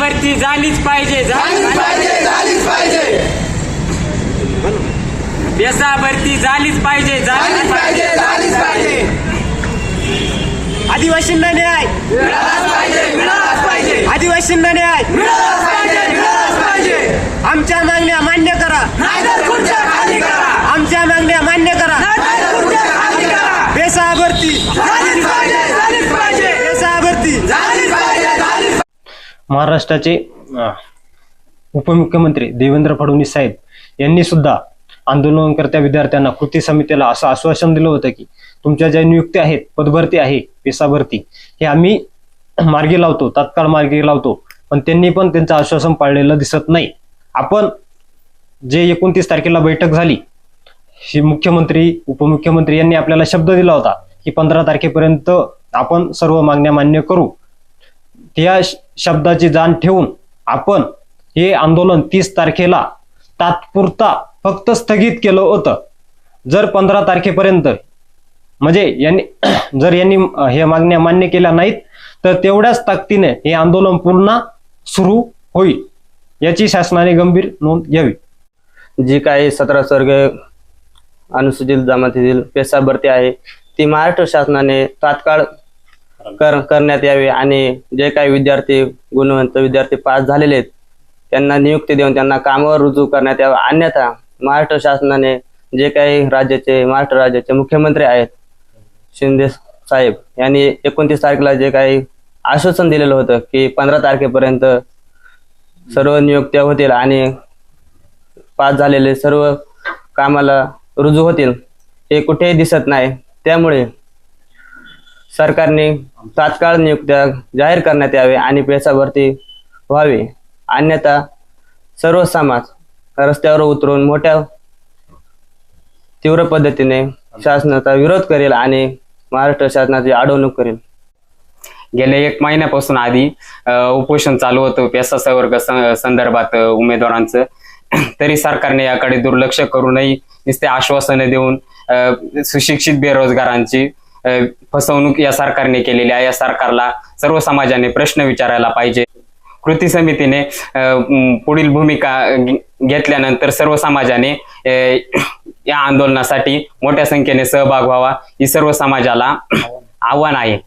भरती झालीच पाहिजे झालीच पाहिजे झालीच पाहिजे. बेसा भरती झालीच पाहिजे झालीच पाहिजे झालीच पाहिजे. आदिवासींना न्याय मिळालाच पाहिजे मिळालाच पाहिजे. आदिवासींना न्याय मिळालाच पाहिजे मिळालाच पाहिजे. आमच्या मागण्या मान्य करा. नाहीतर खुर्च्या खाली करा. आमच्या मागण्या मान्य करा. नाहीतर खुर्च्या खाली करा. बेसा भरती. झालीच पाहिजे झालीच पाहिजे. बेसा भरती. झालीच महाराष्ट्राचे उपमुख्यमंत्री देवेंद्र फडणवीस साहेब यांनी सुद्धा आंदोलनकर्त्या विद्यार्थ्यांना कृती समितीला असं आश्वासन दिलं होतं की तुमच्या ज्या नियुक्त्या आहेत पदभरती आहे पेसाभरती हे आम्ही मार्गी लावतो तात्काळ मार्गी लावतो पण त्यांनी पण त्यांचं आश्वासन पाळलेलं दिसत नाही. आपण जे एकोणतीस तारखेला बैठक झाली ही मुख्यमंत्री उपमुख्यमंत्री यांनी आपल्याला शब्द दिला होता की पंधरा तारखेपर्यंत आपण सर्व मागण्या मान्य करू. त्या शब्दाची जाण ठेवून आपण हे आंदोलन तीस तारखेला तात्पुरता फक्त स्थगित केलं होतं. जर पंधरा तारखेपर्यंत म्हणजे यांनी जर यांनी हे मागण्या मान्य केल्या नाहीत तर तेवढ्याच ताकदीने हे आंदोलन पुन्हा सुरू होईल याची शासनाने गंभीर नोंद घ्यावी. जी काही सतरा स्वर्ग अनुसूचित जमातीतील पेसा भरती आहे ती महाराष्ट्र शासनाने तात्काळ कर करण्यात यावी आणि जे काही विद्यार्थी गुणवंत विद्यार्थी पास झालेले आहेत त्यांना नियुक्ती देऊन त्यांना कामावर रुजू करण्यात यावं. अन्यथा महाराष्ट्र शासनाने जे काही राज्याचे महाराष्ट्र राज्याचे मुख्यमंत्री आहेत शिंदे साहेब यांनी एकोणतीस तारखेला जे काही आश्वासन दिलेलं होतं की पंधरा तारखेपर्यंत सर्व नियुक्त्या होतील आणि पास झालेले सर्व कामाला रुजू होतील हे कुठेही दिसत नाही. त्यामुळे सरकारने तात्काळ नियुक्त्या जाहीर करण्यात यावे आणि पेसा भरती व्हावी. अन्यथा सर्व समाज रस्त्यावर उतरून मोठ्या तीव्र पद्धतीने शासनाचा विरोध करेल आणि महाराष्ट्र शासनाची अडवणूक करेल. गेल्या एक महिन्यापासून आधी उपोषण चालू होतं. पेसा संवर्ग संदर्भात उमेदवारांचं. तरी सरकारने याकडे दुर्लक्ष करूनही नुसते आश्वासने देऊन सुशिक्षित बेरोजगारांची फसवणूक या सरकारने केलेली आहे. या सरकारला सर्व समाजाने प्रश्न विचारायला पाहिजे. कृती समितीने पुढील भूमिका घेतल्यानंतर सर्व समाजाने या आंदोलनासाठी मोठ्या संख्येने सहभाग व्हावा. ही सर्व समाजाला आव्हान आहे.